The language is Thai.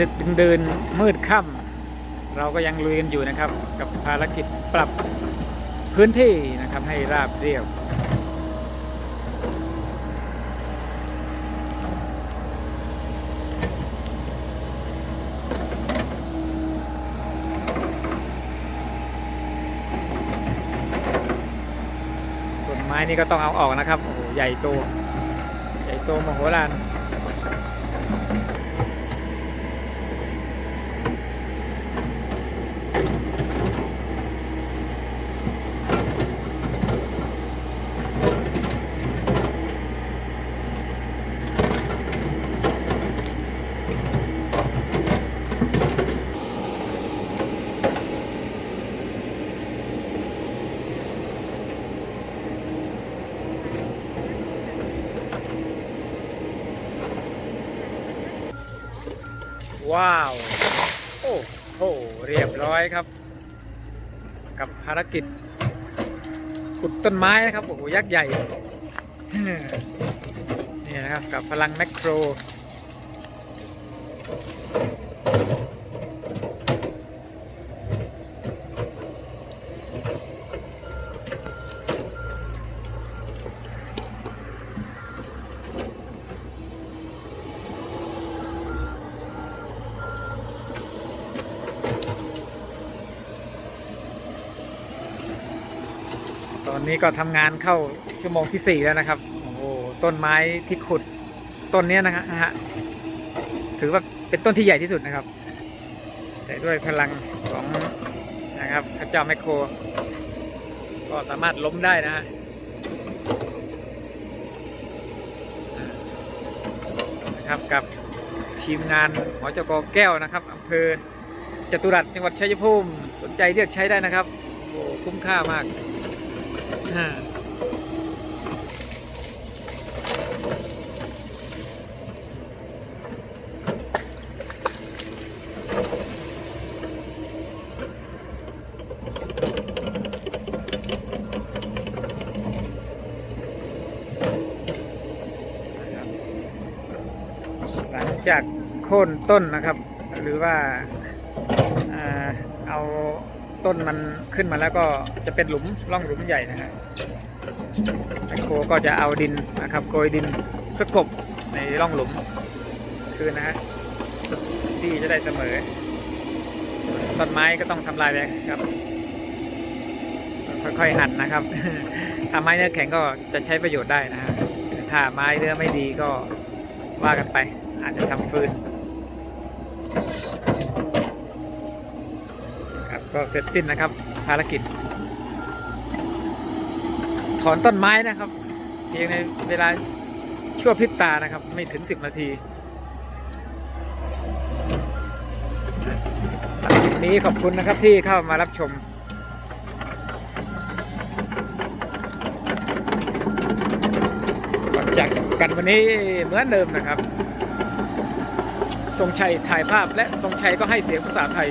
ดึกดึงเดินมืดค่ำเราก็ยังลุยกันอยู่นะครับ กับภารกิจปรับพื้นที่นะครับให้ราบเรียบต้นไม้นี่ก็ต้องเอาออกนะครับโอ้ใหญ่โต ใหญ่โตมโหฬาร ว้าว โอ้โห เรียบร้อยครับ กับภารกิจ ขุดต้นไม้นะครับ โอ้โห ยักษ์ใหญ่ นี่นะครับ กับพลังแมคโคร อนนี้ก็ทำงานเข้าชั่วโมงที่4แล้วนะครับ โอ้โหต้นไม้ที่ขุดต้นนี้นะฮะถือว่าเป็นต้นที่ใหญ่ที่สุดนะครับ แต่ด้วยพลังของนะครับพระเจ้าแมคโคร ก็สามารถล้มได้นะฮะนะครับกับทีมงานหอจกแก้วนะครับอำเภอจตุรัสจังหวัดชัยภูมิสนใจเรียกใช้ได้นะครับ โอ้คุ้มค่ามาก อ่าหลังจากโค่นต้นนะครับ หรือว่าเอา ต้นมันขึ้นมาแล้วก็จะเป็นหลุมร่องหลุมใหญ่นะฮะแมโครก็จะเอาดินนะครับโกยดินเพื่อกบในร่องหลุมคืนนะฮะที่จะได้เสมอ ต้นไม้ก็ต้องทำลายไปครับ ค่อยๆหั่นนะครับ ถ้าไม้เนื้อแข็งก็จะใช้ประโยชน์ได้นะฮะถ้าไม้เนื้อไม่ดีก็ว่ากันไป อาจจะทำฟืน ครับก็เสร็จสิ้นนะครับ ภารกิจ ถอนต้นไม้นะครับ เพียงในเวลาชั่วพริบตานะครับ ไม่ถึง10นาทีคลิปนี้ขอบคุณนะครับที่เข้ามารับชมจากกันวันนี้เหมือนเดิมนะครับ ทรงชัยถ่ายภาพและทรงชัยก็ให้เสียงภาษาไทย